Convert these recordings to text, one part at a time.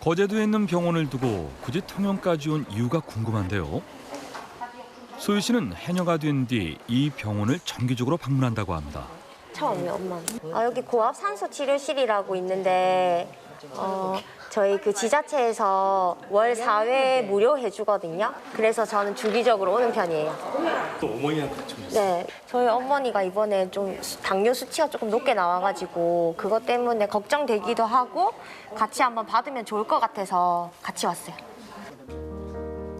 거제도에 있는 병원을 두고 굳이 통영까지 온 이유가 궁금한데요. 소유 씨는 해녀가 된 뒤 이 병원을 정기적으로 방문한다고 합니다. 처음이요, 엄마. 아, 여기 고압 산소 치료실이라고 있는데 어, 저희 그 지자체에서 월 4회 무료 해주거든요. 그래서 저는 주기적으로 오는 편이에요. 또 어머니한테 좀 네, 저희 어머니가 이번에 좀 수- 당뇨 수치가 조금 높게 나와가지고 그것 때문에 걱정되기도 하고 같이 한번 받으면 좋을 것 같아서 같이 왔어요.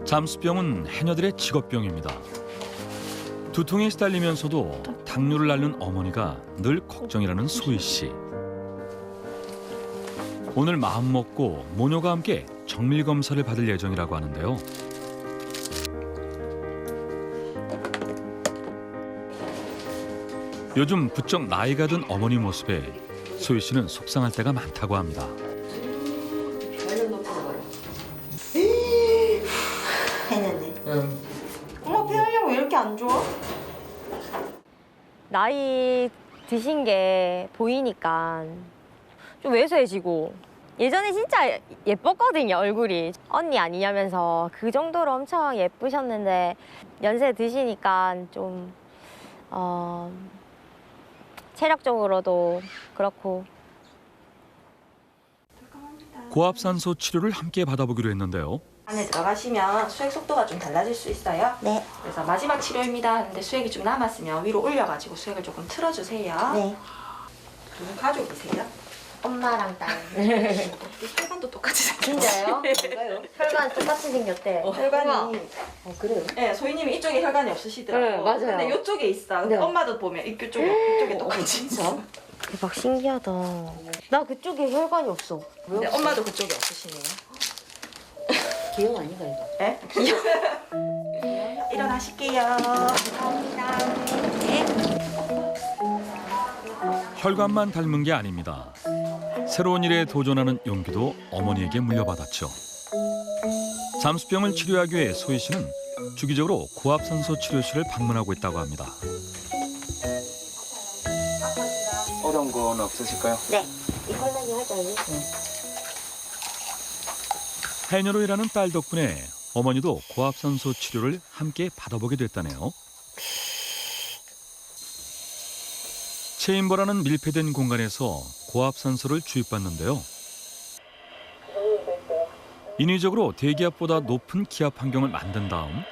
잠수병은 해녀들의 직업병입니다. 두통에 시달리면서도 당뇨를 앓는 어머니가 늘 걱정이라는 소희 씨. 오늘 마음 먹고 모녀가 함께 정밀 검사를 받을 예정이라고 하는데요. 요즘 부쩍 나이가 든 어머니 모습에 소희 씨는 속상할 때가 많다고 합니다. 했는데. 엄마 폐활량 왜 이렇게 안 좋아? 나이 드신 게 보이니까 좀 왜소해지고 예전에 진짜 예뻤거든요 얼굴이 언니 아니냐면서 그 정도로 엄청 예쁘셨는데 연세 드시니까 좀 어, 체력적으로도 그렇고 고압산소 치료를 함께 받아보기로 했는데요. 안에 들어가시면 수액 속도가 좀 달라질 수 있어요. 네. 그래서 마지막 치료입니다 하는데 수액이 좀 남았으면 위로 올려가지고 수액을 조금 틀어주세요. 네 두분 가족이세요? 엄마랑 딸 혈관도 똑같이 생겼어요. 진짜요? 뭔가요? 혈관 똑같이 생겼대 혈관이 어 그래요? 네, 소희님이 이쪽에 혈관이 없으시더라고요. 네, 맞아요. 근데 이쪽에 있어. 네. 엄마도 보면 이쪽에 이쪽에 똑같이 있어. 대박 신기하다 나 그쪽에 혈관이 없어 근데 엄마도 그쪽에 없으시네요. 기억 아닌가 이거? 네? 일어나실게요. 감사합니다. 네. 혈관만 닮은 게 아닙니다. 새로운 일에 도전하는 용기도 어머니에게 물려받았죠. 잠수병을 치료하기 위해 소희 씨는 주기적으로 고압산소 치료실을 방문하고 있다고 합니다. 어려운 건 없으실까요? 네 이걸로 하자니 해녀로 일하는 딸 덕분에 어머니도 고압산소 치료를 함께 받아보게 됐다네요. 체인버라는 밀폐된 공간에서 고압산소를 주입받는데요. 인위적으로 대기압보다 높은 기압 환경을 만든 다음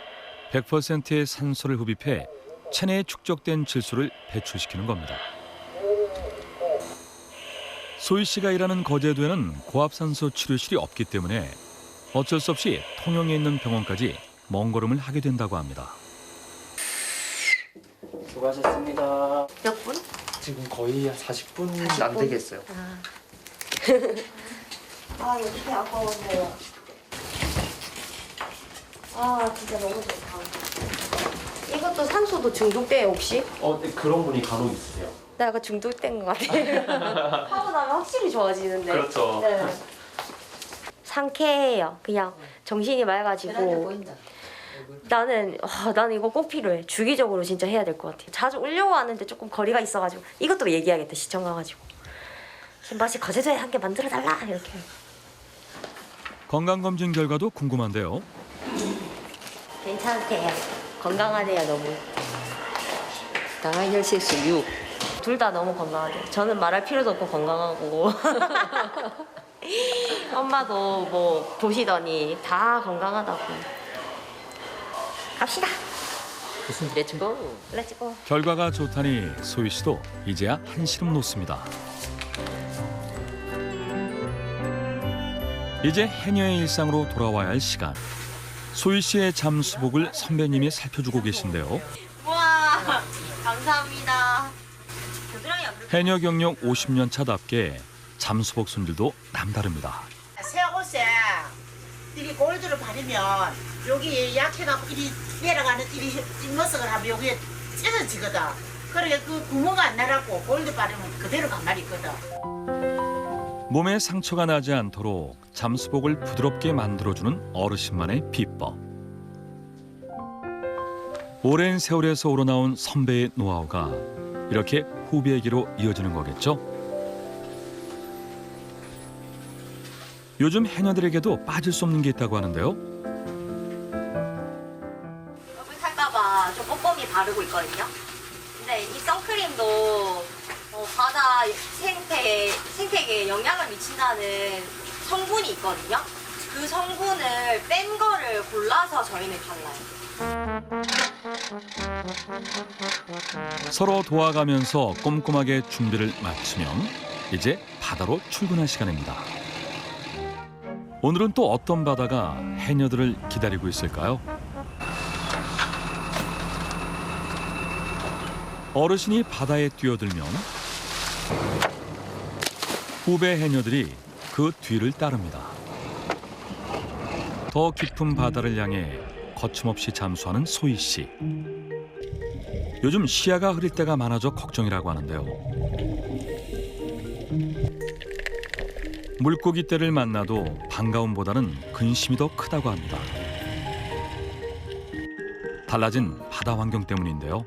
100%의 산소를 흡입해 체내에 축적된 질소를 배출시키는 겁니다. 소희 씨가 일하는 거제도에는 고압산소 치료실이 없기 때문에 어쩔 수 없이 통영에 있는 병원까지 먼 걸음을 하게 된다고 합니다. 수고하셨습니다. 몇 분? 지금 거의 40분 안 되겠어요. 아 이렇게 아까웠네요 아 진짜 너무 좋다 이것도 산소도 중독돼요 혹시? 어, 네, 그런 분이 간혹 있으세요. 나 약간 중독된 것 같아 하고 나면 확실히 좋아지는데 그렇죠. 네. 상쾌해요 그냥 정신이 맑아지고 보인다. 나는 아, 나는 이거 꼭 필요해. 주기적으로 진짜 해야 될 것 같아. 자주 오려고 하는데 조금 거리가 있어가지고 이것도 얘기하겠다. 시청 가가지고 신바씨 거제도에 한 개 만들어 달라 이렇게. 건강 검진 결과도 궁금한데요. 괜찮대요. 건강하대요 너무. 당화 혈색수 6. 둘 다 너무 건강하대. 저는 말할 필요도 없고 건강하고. 엄마도 뭐 보시더니 다 건강하다고. 갑시다. 렛츠고. 렛츠고. 결과가 좋다니 소희 씨도 이제야 한시름 놓습니다. 이제 해녀의 일상으로 돌아와야 할 시간. 소희 씨의 잠수복을 선배님이 살펴주고 계신데요. 와 감사합니다. 해녀 경력 50년 차답게 잠수복 손질도 남다릅니다. 이리 골드를 바르면 여기 약해갖고 이리 내려가는 이리 뒷모습을 하면 여기에 찢어지거든. 그러게 그 구멍 안 나라고 골드 바르면 그대로 가만히 있거든. 몸에 상처가 나지 않도록 잠수복을 부드럽게 만들어주는 어르신만의 비법. 오랜 세월에서 우러나온 선배의 노하우가 이렇게 후배에게로 이어지는 거겠죠? 요즘 해녀들에게도 빠질 수 없는 게 있다고 하는데요. 얼굴 탈까봐 좀 꼼꼼히 바르고 있거든요. 근데 이 선크림도 어, 바다 생태, 생태계에 영향을 미친다는 성분이 있거든요. 그 성분을 뺀 거를 골라서 저희는 발라요. 서로 도와가면서 꼼꼼하게 준비를 마치면 이제 바다로 출근할 시간입니다. 오늘은 또 어떤 바다가 해녀들을 기다리고 있을까요? 어르신이 바다에 뛰어들면 후배 해녀들이 그 뒤를 따릅니다. 더 깊은 바다를 향해 거침없이 잠수하는 소희 씨. 요즘 시야가 흐릴 때가 많아져 걱정이라고 하는데요. 물고기 떼를 만나도 반가움보다는 근심이 더 크다고 합니다. 달라진 바다 환경 때문인데요.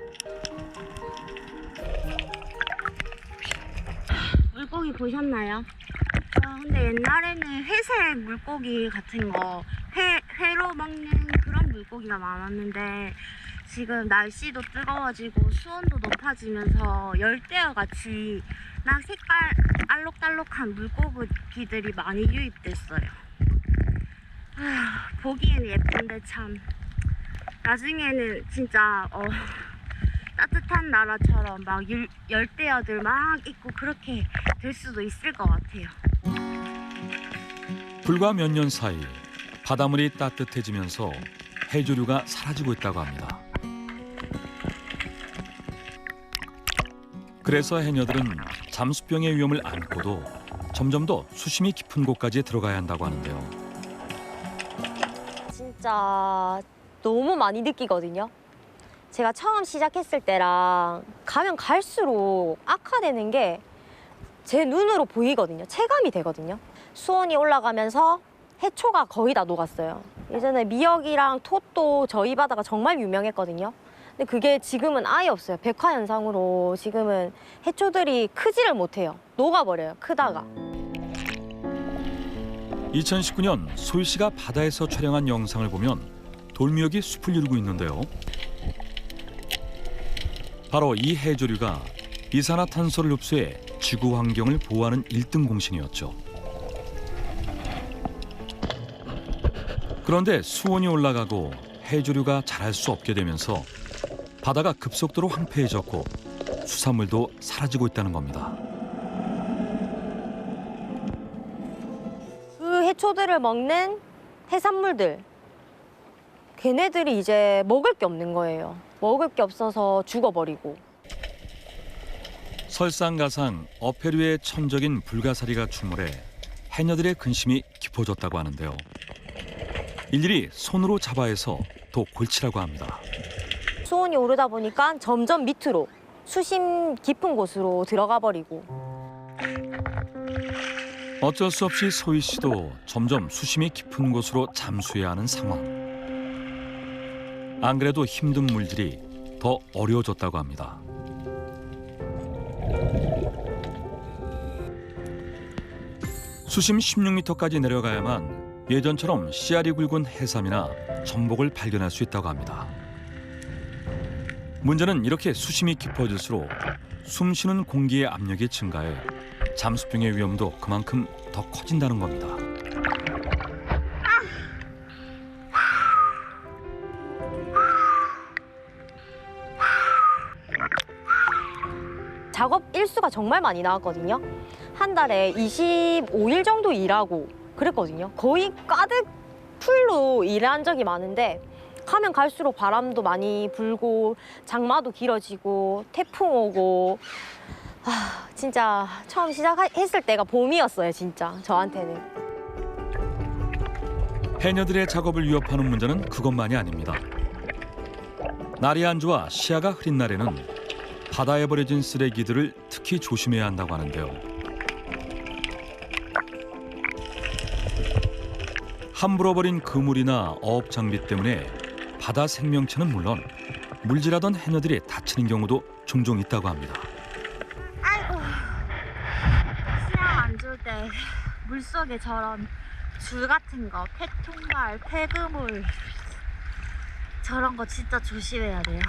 물고기 보셨나요? 아, 근데 옛날에는 회색 물고기 같은 거, 회, 회로 먹는 그런 물고기가 많았는데 지금 날씨도 뜨거워지고 수온도 높아지면서 열대어 같이 막 색깔 알록달록한 물고기들이 많이 유입됐어요. 아, 보기에는 예쁜데 참 나중에는 진짜 어, 따뜻한 나라처럼 막 열, 열대어들 막 있고 그렇게 될 수도 있을 것 같아요. 불과 몇 년 사이 바닷물이 따뜻해지면서 해조류가 사라지고 있다고 합니다. 그래서 해녀들은 잠수병의 위험을 안고도 점점 더 수심이 깊은 곳까지 들어가야 한다고 하는데요. 진짜 너무 많이 느끼거든요. 제가 처음 시작했을 때랑 가면 갈수록 악화되는 게 제 눈으로 보이거든요. 체감이 되거든요. 수온이 올라가면서 해초가 거의 다 녹았어요. 예전에 미역이랑 톳도 저희 바다가 정말 유명했거든요. 근데 그게 지금은 아예 없어요. 백화 현상으로 지금은 해초들이 크지를 못해요. 녹아버려요. 크다가. 2019년 소희 씨가 바다에서 촬영한 영상을 보면 돌미역이 숲을 이루고 있는데요. 바로 이 해조류가 이산화탄소를 흡수해 지구 환경을 보호하는 일등 공신이었죠. 그런데 수온이 올라가고 해조류가 자랄 수 없게 되면서 바다가 급속도로 황폐해졌고 수산물도 사라지고 있다는 겁니다. 그 해초들을 먹는 해산물들 걔네들이 이제 먹을 게 없는 거예요. 먹을 게 없어서 죽어버리고 설상가상 어패류의 천적인 불가사리가 출몰해 해녀들의 근심이 깊어졌다고 하는데요. 일일이 손으로 잡아 해서 또 골치라고 합니다. 수온이 오르다 보니까 점점 밑으로 수심 깊은 곳으로 들어가 버리고 어쩔 수 없이 소희 씨도 점점 수심이 깊은 곳으로 잠수해야 하는 상황. 안 그래도 힘든 물질이 더 어려워졌다고 합니다. 수심 16m까지 내려가야만 예전처럼 씨알이 굵은 해삼이나 전복을 발견할 수 있다고 합니다. 문제는 이렇게 수심이 깊어질수록 숨쉬는 공기의 압력이 증가해 잠수병의 위험도 그만큼 더 커진다는 겁니다. 작업 일수가 정말 많이 나왔거든요. 한 달에 25일 정도 일하고 그랬거든요. 거의 가득 풀로 일한 적이 많은데 가면 갈수록 바람도 많이 불고 장마도 길어지고 태풍 오고 아, 진짜 처음 시작했을 때가 봄이었어요, 진짜 저한테는. 해녀들의 작업을 위협하는 문제는 그것만이 아닙니다. 날이 안 좋아 시야가 흐린 날에는 바다에 버려진 쓰레기들을 특히 조심해야 한다고 하는데요. 함부로 버린 그물이나 어업 장비 때문에 바다 생명체는 물론 물질하던 해녀들이 다치는 경우도 종종 있다고 합니다. 아이고 시야 안 좋을 때 물속에 저런 줄 같은 거, 폐통발, 폐그물 저런 거 진짜 조심해야 돼요.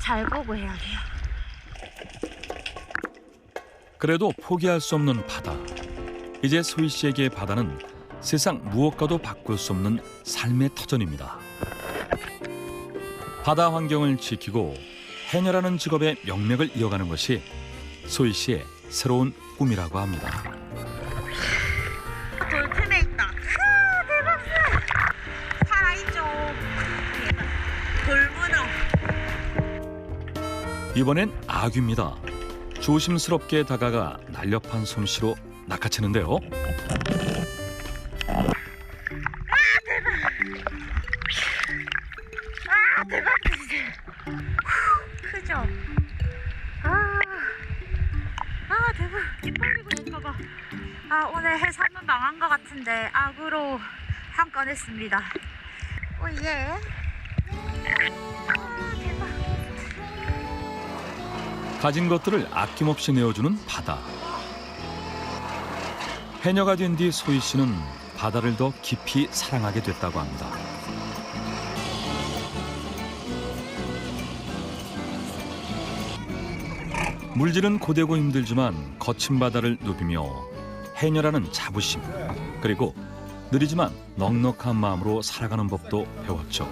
잘 보고 해야 돼요. 그래도 포기할 수 없는 바다. 이제 소희 씨에게 바다는 세상 무엇과도 바꿀 수 없는 삶의 터전입니다. 바다 환경을 지키고 해녀라는 직업의 명맥을 이어가는 것이 소희 씨의 새로운 꿈이라고 합니다. 돌틈에 있다. 아, 대박! 살아있죠. 돌문어. 이번엔 아귀입니다. 조심스럽게 다가가 날렵한 솜씨로 낚아채는데요. 해산물 망한 것 같은데 악으로 한 건 했습니다. 오예. 아 대박. 가진 것들을 아낌없이 내어주는 바다. 해녀가 된 뒤 소희 씨는 바다를 더 깊이 사랑하게 됐다고 합니다. 물질은 고되고 힘들지만 거친 바다를 누비며 해녀라는 자부심 그리고 느리지만 넉넉한 마음으로 살아가는 법도 배웠죠.